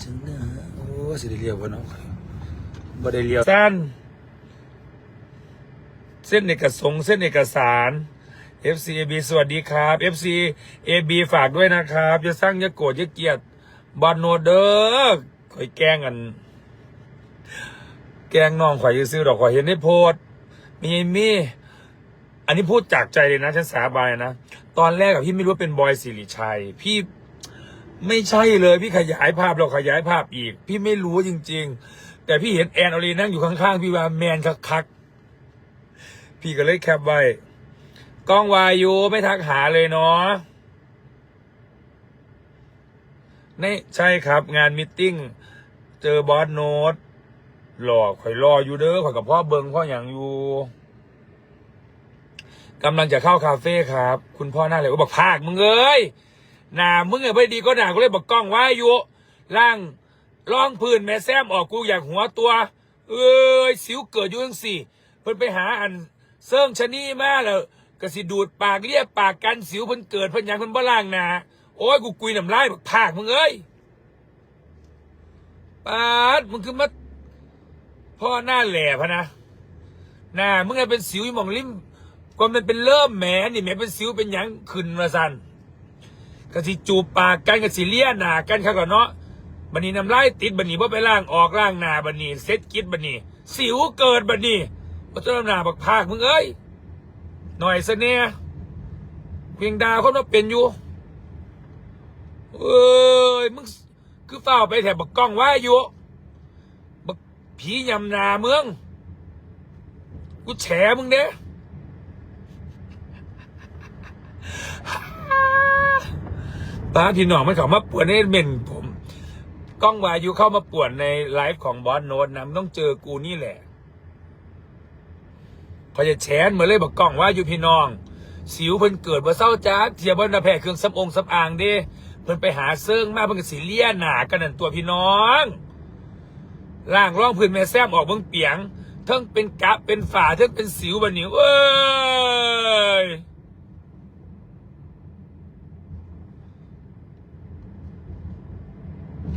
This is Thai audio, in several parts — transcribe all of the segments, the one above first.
จะหนาโอ้สิได้เรียวบ่เนาะบ่ได้เรียวสั้นเส้นเอกสงค์เส้นเอกสาร FCAB สวัสดีครับ FCAB ฝากด้วยนะครับจะสร้างจะโกรธจะเกลียดบอลโนเดอร์คอยแกล้งกัน แกล้งน้องข่อยซื้อดอกข่อยเห็นในโพสต์มีมีอันนี้พูดจากใจเลยนะฉันสาบานนะ ตอนแรกกับพี่ไม่รู้ว่าเป็นบอยสิริชัย พี่ ไม่ใช่เลยพี่ขยายภาพเราขยายภาพอีก พี่ไม่รู้จริง ๆ แต่พี่เห็นแอนอลีนั่งอยู่ข้างๆ พี่ว่าแมนคักๆพี่ก็เลยแคปไว้กล้องวายุไม่ทักหาเลยเนาะนี่ใช่ครับงานมิทติ้งเจอบอสโนตหลอกข่อยรออยู่เด้อข่อยกับพ่อเบิงพ่ออย่างอยู่กำลังจะเข้าคาเฟ่ครับ คุณพ่อหน้าเลยก็บอกภาคมึงเอ้ย หน้ามึงเอ้ไม่ดีก็หนากูเลยบอกกล้องไว้อยู่ล่างล่องพื้นแม่แซมออกกูอยากหัวตัว เอ้ยสิวเกิดอยู่จังสี่เพิ่นไปหาอันเซิ่งชะนีมาแล้วก็สิดูดปากเรียกปากกันสิวเพิ่นเกิดเพิ่นยังเพิ่นบ่ล่างหนาโอ้ยกูกุยน้ำลายบักภาคมึงเอ้ยปาดมึงคือมาพ่อหน้าแหล่พะนะหน้ามึงไงเป็นสิวอยู่มองริมก็มันเป็นเริ่มแหมนี่แหมเป็นสิวเป็นหยังขึ้นมาสัน กสิจูบปากกันกสิเลียหนากันเขาก่อนเนาะบันนี้น้ำลายติดบันนี้ว่าไปล่างออกล่างหนาบันนี้เซ็ตกิดบันนี้ สิวเกิดบันนี้พระเจ้าหนาบักภาคมึงเอ้ยหน่อยซะเนี่ยเพียงดาวเขามาเป็นอยู่เอ้ยมึงคือเฝ้าไปแถบบักกล้องว่าอยู่บักผียำนาเมืองกูแฉมึงเด้ ป้าพี่น้องมันเขามาป่วนในเม่นผมกล้องวายุเข้ามาป่วนในไลฟ์ของบอสโนตนะมันต้องเจอกูนี่แหละเขาจะแฉนเหมือนเลยบอกกล้องว่าอยู่พี่น้อง สิวเพิ่นเกิดบ่เศร้าจ้าเทียบวันแพ้เครื่องสำองสำอางด้เพิ่นไปหาเซิงมาเพิ่นก็สิเลียหนากันนั่นตัวพี่น้องล่างร่องพื้นแม่แซมออกเบิ่งเปียงเทั้งเป็นกะเป็นฝาเทั้งเป็นสิวบัดนี้เอ้ย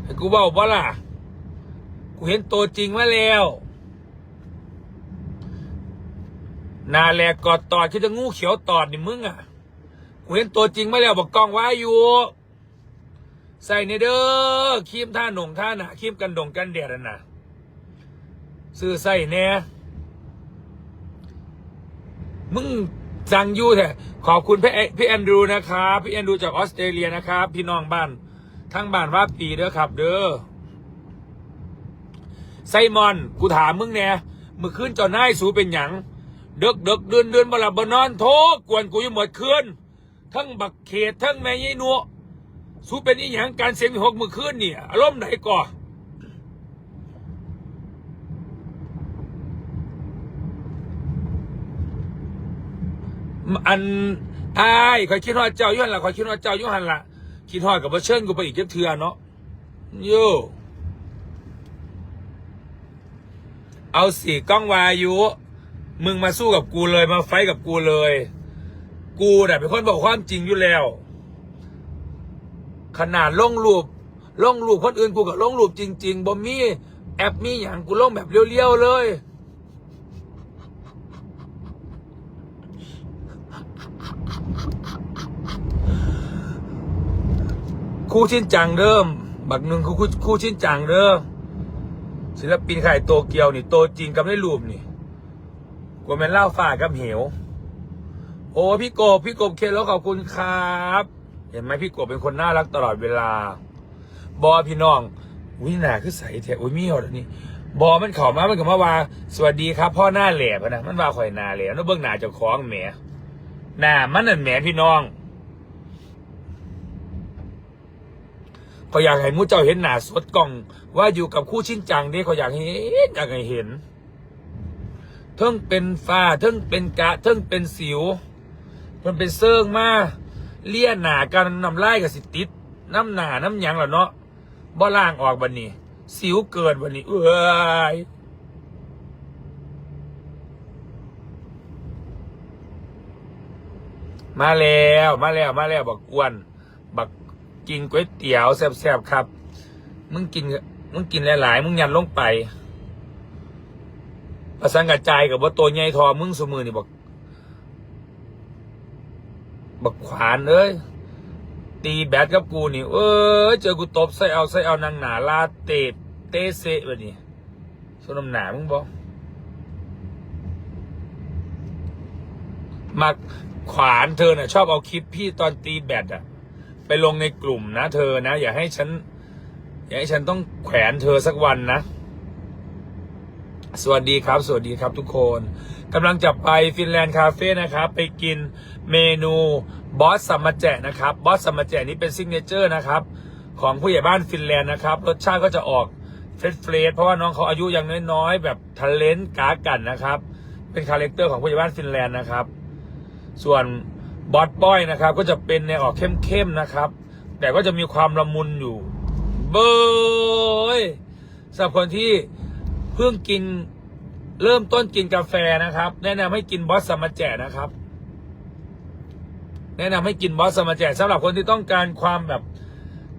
ให้กูเว้าบ่ล่ะ กูเห็นตัวจริงมาแล้วนาแลกอดตอดคือจะงูเขียวตอดนี่มึงอะ กูเห็นตัวจริงมาแล้วบอกกล้องไว้อยู่ ใส่ในเด้อครีมท่าหนงท่าหนาครีมกันดงกันแดดน่ะนะซื้อใส่แน่มึงสั่งยูแท้ขอบคุณพี่แอพี่แอนดรูนะครับ พี่แอนดรูจากออสเตรเลียนะครับ พี่น้องบ้าน ทั้งบ้านว่าปีเด้อครับ เด้อไซมอน กูถามมึงแน่มึงขึ้นจอหน้ายสูเป็นหยังเดึกเดึกเดือนเดือนบลับบนอนโทกวนกูอยู่หมดคืนทั้งบักเขตทั้งแม่ยายนัวสู้เป็นอีหยังการเสียงหกมือคืนนี่ยอารมณ์ไหนก่ออันอายคอยคิดว่าเจ้ายุหันละคอยคิดว่าเจ้ายุหันละ คิดทอดกับว่าเชิญกูไปอีกเจ็บเทือเนาะโย่เอาสิกล้องวายุ มึงมาสู้กับกูเลยมาไฟกับกูเลย กูเนี่ยเป็นคนบอกความจริงอยู่แล้ว ขนาดล่องรูปล่องรูปคนอื่นกูกับล่องรูปจริง ๆบ่มีแอปมีอย่างกูล่องแบบเลี้ยวๆเลย คู่ชิ้นจังเริ่ม บักหนึ่งคู่คู่คู่ชิ้นจังเริ่มศิลปินขายโตเกียวนี่โตจริงกับได้รูปนี่กูเป็นเล่าฝ่ากับเหว โอ้พี่กบพี่กบเคนแล้วขอบคุณครับ เห็นไหมพี่กบเป็นคนน่ารักตลอดเวลา บอพี่น้องวินาคือใสแท้อุ้ยมีเหรอนี่บอมันเข่ามามันก็มาว่า สวัสดีครับ พ่อหน้าแหลมนะมันว่าข่อยหน้าแหลมแล้วเบื้องหน้าเจ้าของแหมหน้ามันนั่นแหมพี่น้อง เขาอยากให้หมูเจ้าเห็นหน้าสดกล่อง ว่าอยู่กับคู่ชิ้นจังเด้เขาอยากเห็นอยากให้เห็นเทิงเป็นฝ้าเทิงเป็นกะเทิงเป็นสิว มันเป็นเซิงมาเลี่ยหนากันน้ำลายกับสิติดน้ำหนาน้ำหยังแล้วเนาะบ่ล่างออกบันนี้ สิวเกิดบันนี้ เอ้ยมาแล้ว มาแล้ว มาแล้ว บักอ้วน บัก กินก๋วยเตี๋ยวแซ่บๆครับ มึงกินมึงกินหลายๆ มึงยันลงไปประสังกัจจายกับว่าตัวใหญ่ทอมึงสมือนี่บอกบักขวานเอ้ยตีแบดกับกูนี่เออเจอกูตบใส่เอาใส่เอานางหนาลาเตะเตเซแบบนี้สนมหนามึงบอกมักขวานเธอน่ะชอบเอาคลิปพี่ตอนตีแบดอะ ลงในกลุ่มนะ เธอนะ อย่าให้ฉัน อย่าให้ฉันต้องแขวนเธอสักวันนะ สวัสดีครับ สวัสดีครับทุกคนกำลังจะไปฟินแลนด์คาเฟ่นะครับ ไปกินเมนูบอสสัมมาแจนะครับบอสสัมมาแจนี้เป็นซิกเนเจอร์นะครับ ของผู้ใหญ่บ้านฟินแลนด์นะครับ รสชาติก็จะออกเฟรชเฟรชเพราะว่าน้องเขาอายุยังน้อยๆ แบบทะเลนกากันนะครับ เป็นคาแรคเตอร์ของผู้ใหญ่บ้านฟินแลนด์นะครับ ส่วน บอสบอยนะครับ ก็จะเป็นในวออกเข้มๆนะครับ แต่ก็จะมีความละมุนอยู่ เบยสำหรับคนที่เพิ่งกินเริ่มต้นกินกาแฟนะครับ แนะนำให้กินบอสสมาแจนะครับ แนะนำให้กินบอสสมาแจสำหรับคนที่ต้องการความแบบ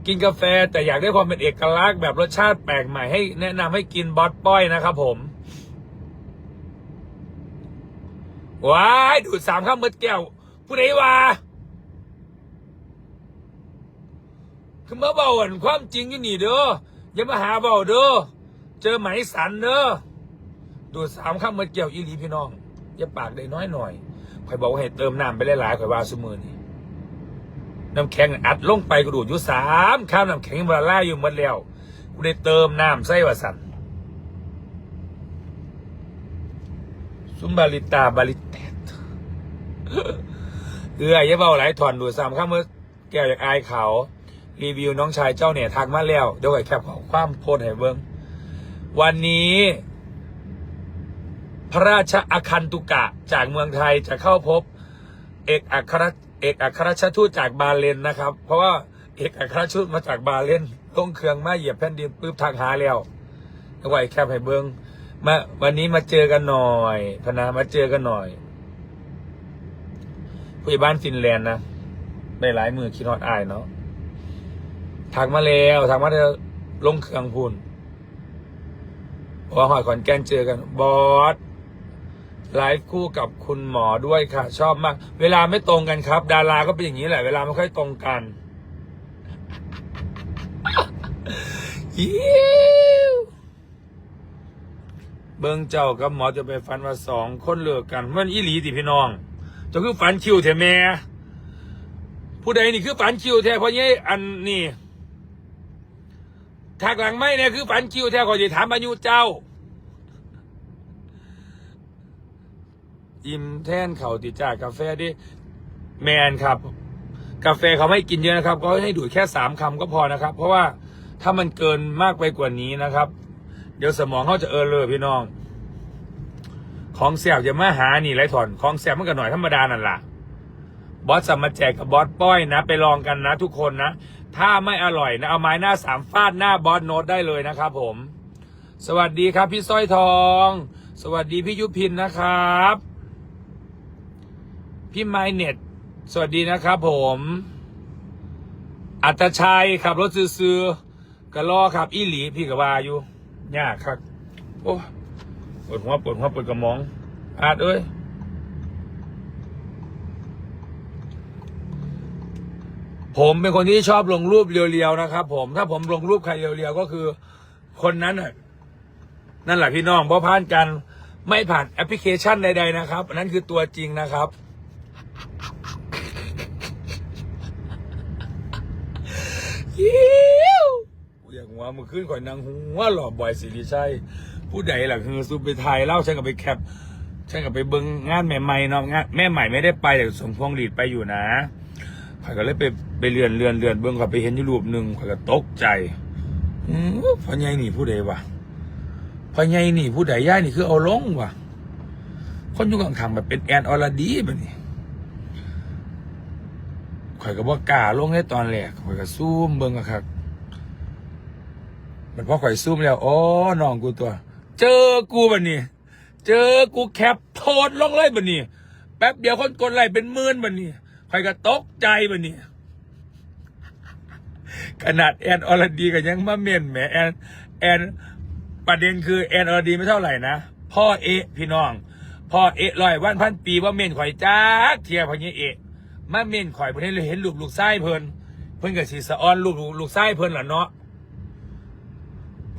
กินกาแฟ แต่อยากได้ความเป็นเอกลักษณ์แบบรสชาติแปลกใหม่ให้แนะนำให้กินบอสป้อยนะครับผมว้ายดูดสามข้ามมืดแก้ว ผู้ใดว่าคือมาเบาอันความจริงยู่นี่เด้ออย่ามาหาเบาเด้อเจอไหมสันเด้อดูสามข้ามมืดแก้วอีหลีพี่น้อง อย่าปากได้น้อยหน่อยข่อยบอกว่าให้เติมน้ำไปหลายๆข่อยว่าสมือนี่น้ำแข็งอัดลงไปก็ดูดอยู่สามข้ามน้ำแข็งบาล่าอยู่หมดแล้วกูได้เติมน้ำใส่ว่าสันซุมบาลิตาบาลิแตด เอืออย่าเบาหลายถอนดูดสามข้ามเมืดแก้วอยากอายเขา รีวิวน้องชายเจ้าเนี่ยทักมาแล้วเดี๋ยวไอ้แคปขอความโพสให้เบิ้งวันนี้ พระราชอาคันตุกะจากเมืองไทยจะเข้าพบ เอกอัครเอกอัครราชทูตจากบาเลนนะครับ เพราะว่าเอกอัครราชทูตมาจากบาเลนต้องเครื่องมาเหยียบแผ่นดินปุ๊บทางหาแล้วเดี๋ยวไอ้แคปให้เบิ้งมาวันนี้มาเจอกันหน่อย พนามาเจอกันหน่อย ผู้ใหญ่บ้านฟินแลนด์นะได้หลายมือคิดฮอดอายเนาะทักมาแล้วทักมาแล้วลงเครื่องพูนบอกว่าหอยขอนแก่นเจอกัน บอสไลฟ์คู่กับคุณหมอด้วยค่ะ ชอบมาก เวลาไม่ตรงกันครับ ดาราก็เป็นอย่างนี้แหละ เวลาไม่ค่อยตรงกันอิ๊วเบิ้งเจ้ากับหมอจะไปฟันว่าสองคนเลือกกันมันอีหลีติพี่น้อง จะคือฝันคิวเถอะแม่ผู้ใดนี่คือฝันคิวแท้เพราะงี้อันนี่ทากหลังไม่เนี่ยคือฝันคิวแท้ขอจะถามอายุเจ้า อิ่มแท่นเขาติดจากกาแฟดิแมนครับ กาแฟเขาไม่กินเยอะนะครับ ก็ให้ดูดแค่สามคำก็พอนะครับ เพราะว่าถ้ามันเกินมากไปกว่านี้นะครับ เดี๋ยวสมองเขาจะเออเลยพี่น้อง ของแสบจะมาหานี่ไรถอนของแสบมันก็หน่อยธรรมดานั่นแหละบอสจะมาแจกกับบอสป้อยนะ ไปลองกันนะ ทุกคนนะ ถ้าไม่อร่อยนะเอาไม้หน้าสามฟาดหน้าบอสโน้ตได้เลยนะครับผม สวัสดีครับพี่สร้อยทอง สวัสดีพี่ยุพินนะครับ พี่ไมเน็ต สวัสดีนะครับผม อัตชัยขับรถซื้อๆกระลอครับอีหลีพี่กับวาอยู่ยากครับ โอ้ ปวดหัวปวดหัวปวดกระมอง อาดเอ้ยผมเป็นคนที่ชอบลงรูปเรียวๆนะครับผมถ้าผมลงรูปใครเรียวๆก็คือ คนนั้นน่ะนั่นแหละพี่น้องเพราะผ่านกันไม่ผ่านแอปพลิเคชันใดๆนะครับนั้นคือตัวจริงนะครับ ยิ้วอยากหัวมือขึ้นข่อยนางหัวหล่อบ่อยสิริชัย ผู้ใดล่ะคือซูไปไทยเล่าฉันกับไปแคปฉันกับไปเบิ้งงานใหม่ๆเนาะงานแม่ใหม่ไม่ได้ไปแต่สมพวงหลีดไปอยู่นะข่อยก็เลยไปไปเรือนเรือนเรือนเบิ้งข่อยไปเห็นอยู่รูปหนึ่งข่อยก็ตกใจอือพ่อใหญ่นี่ผู้ใดวะพ่อใหญ่นี่ผู้ใดย่ายนี่คือเอาลงวะคนอยู่ข้างๆแบบเป็นแอนออรดีแบบนี้ข่อยก็บ่กล้าลงในตอนแรกข่อยก็ซูมเบิ่งอะครับมันพอข่อยซูมแล้วอ๋อน้องกูตัว เจอกูบัดนี้ เจอกูแคปโพดลงเลยบัดนี้ แป๊บเดียวคนกดไลค์เป็นหมื่นบัดนี้ข่อยก็ตกใจบัดนี้ ขนาดแอนออรดีก็ยังมาเมนแหมแอนแอนประเด็นคือแอนออรดีไม่เท่าไหร่นะพ่อเอะพี่น้องพ่อเอะลอยวันพันปีว่าเมนข่อยจ้าเทียพอนี้เอะมาเมนข่อยเพิ่นเลยเห็นลูกลูกไส้เพิ่นเพิ่นก็สิสะออนลูกลูกลูกไส้เพิ่นล่ะเนาะ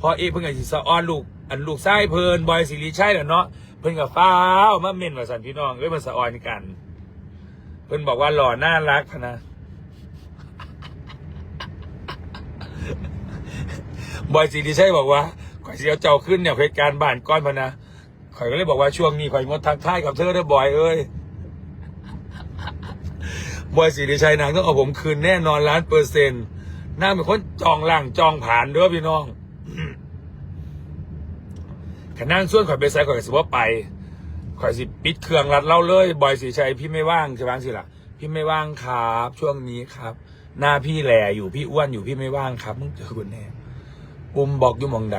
พ่อเอะเพิ่นก็สิสะออนลูก อันลูกไส้เพิ่นบอยสิริชัยล่เนาะเพิ่นก็ฟ้าวมาเม่นว่าสันพี่น้องเอ้ยมาสะออนกัน เพิ่นบอกว่าหล่อน่ารักพะนะบอยสิริชัยบอกว่าข่อยเสียวเจ้าขึ้นเนี่ยเหตุการณ์บ้านก้อนพะนะข่อยก็เลยบอกว่าช่วงนี้ข่อยงดทักทายกับเธอเด้อบอยเอ้ยบอยสิริชัยนางต้องเอาผมคืนแน่นอนล้านเปอร์เซ็นต์นางเป็นคนจองล่างจองผ่านเด้อพี่น้อง ขนั่งส่วนข่อยไปใส่ข่อยสิว่าไปข่อยสิปิดเครื่องรัดเล่าเลยบอยสิริชัยพี่ไม่ว่างใช่ไหมสิล่ะพี่ไม่ว่างครับ ช่วงนี้ครับ หน้าพี่แหล่อยู่พี่อ้วนอยู่พี่ไม่ว่างครับมึงเจอคนแน่อุ้มบอกอยู่มองใด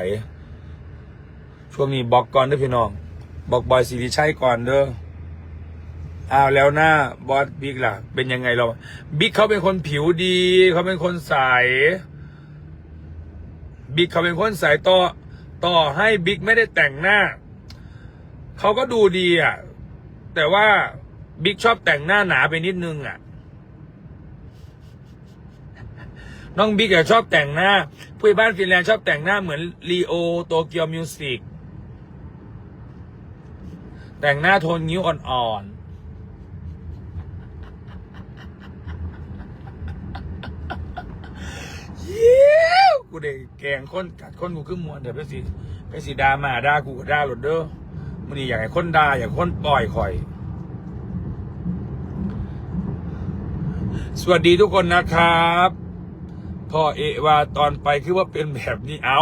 ช่วงนี้บอกก่อนเด้อพี่น้องบอกบอยสิริชัยก่อนเด้ออ้าวแล้วหน้าบอสบิ๊กล่ะ เป็นยังไงเราบิ๊กเขาเป็นคนผิวดี เขาเป็นคนใสบิ๊กเขาเป็นคนใสต่อ ต่อให้บิ๊กไม่ได้แต่งหน้า เขาก็ดูดีอะ แต่ว่าบิ๊กชอบแต่งหน้าหนาไปนิดนึงอะ น้องบิ๊กอะชอบแต่งหน้า ผู้บ้านฟินแลนด์ชอบแต่งหน้าเหมือนลีโอโตเกียวมิวสิกแต่งหน้าโทนนิ้วอ่อนๆเย้ กูได้แกงคนกัดคนกูขึ้นมวนเดี๋ยวไปสิไปสิดามาด่ากูก็ด่าหลดเด้อมันนี่อยากให้คนด่าอยากให้คนปล่อยคอย สวัสดีทุกคนนะครับพ่อเอว่าตอนไปคือว่าเป็นแบบนี้เอา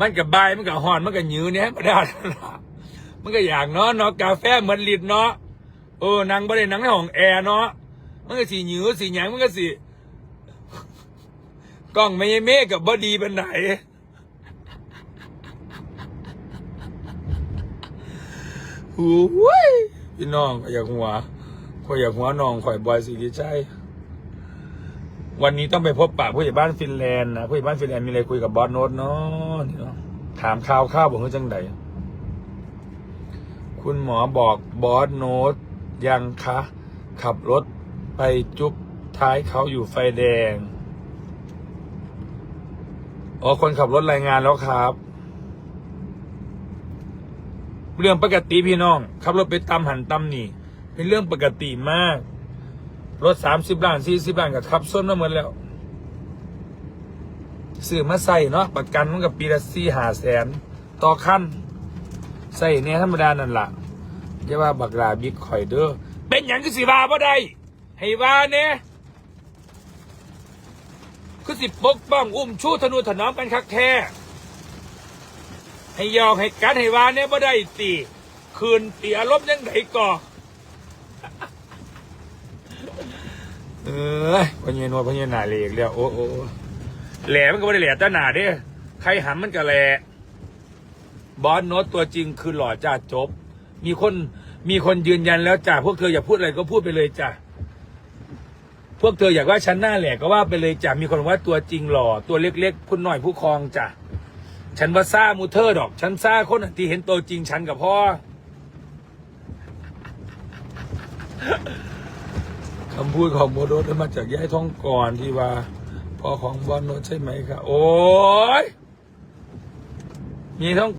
มันกับบายมันกับหอนมันกับยื้อเนี่ยไม่ได้ละมันก็อย่างเนาะเนาะกาแฟเหมือนลิดเนาะเออนางบ่ได้นางในห้องแอร์เนาะมันก็สีหยื้อสีหยังมันก็สี กล้องไม่เมฆกับบอดีเป็นไหนโอ้ยพี่น้องก็อยากหัวข่อยอยากหัวน้องข่อยบอยสิริชัยวันนี้ต้องไปพบปะผู้ใหญ่บ้านฟินแลนด์นะผู้ใหญ่บ้านฟินแลนด์มีอะไรคุยกับบอสโน้ตเนาะนี่เนาะถามข่าวข้าวบอกว่าจังไดคุณหมอบอกบอสโน้ตยังคะ ขับรถไปจุ๊บท้ายเขาอยู่ไฟแดง อ๋อคนขับรถรายงานแล้วครับ เรื่องปกติพี่น้องขับรถไปตำหันตำนี่ เป็นเรื่องปกติมาก รถสามสิบล้านสี่สิบล้านกับขับส้นมาเหมือนแล้วซื้อมาใส่เนาะประกันมันกับปีละสี่หาแสนต่อขั้นใส่เนี่ยธรรมดานั่นละอย่าว่าบักลาบิ๊กคอยเด้อเป็นอย่างคือสิว่าบ่ได้ให้ว่าเนี่ย คือสิปกป้องอุ้มชูธนูถนอมกันคักแท้ให้ยอกให้กัดให้วาเนี่ยบ่ได้ตีคืนตีอารมณ์ยังไงก่อเออพญานวพญานาเหล็กแล้วโอ้โอ้แหลมันก็ไม่ได้แหล่แต่หนาเด้ใครหันมันก็แหลบอสโนตตัวจริงคือหล่อจ้าจบ มีคนมีคนยืนยันแล้วจ้าพวกเธออย่าพูดอะไรก็พูดไปเลยจ้า พวกเธออยากว่าฉันหน้าแหล่ก็ว่าไปเลยจ้ามีคนว่าตัวจริงหล่อตัวเล็กๆคุณหน่อยผู้ครองจ้าฉันว่าซ่ามูเทอร์ดอก ฉันซ่าคนที่เห็นตัวจริงฉันกับพ่อคำพูดของโมโดสมาจากย้ายท้องก่อนที่ว่าพ่อของบอลโนใช่ไหมครับโอ้ยมีท้อง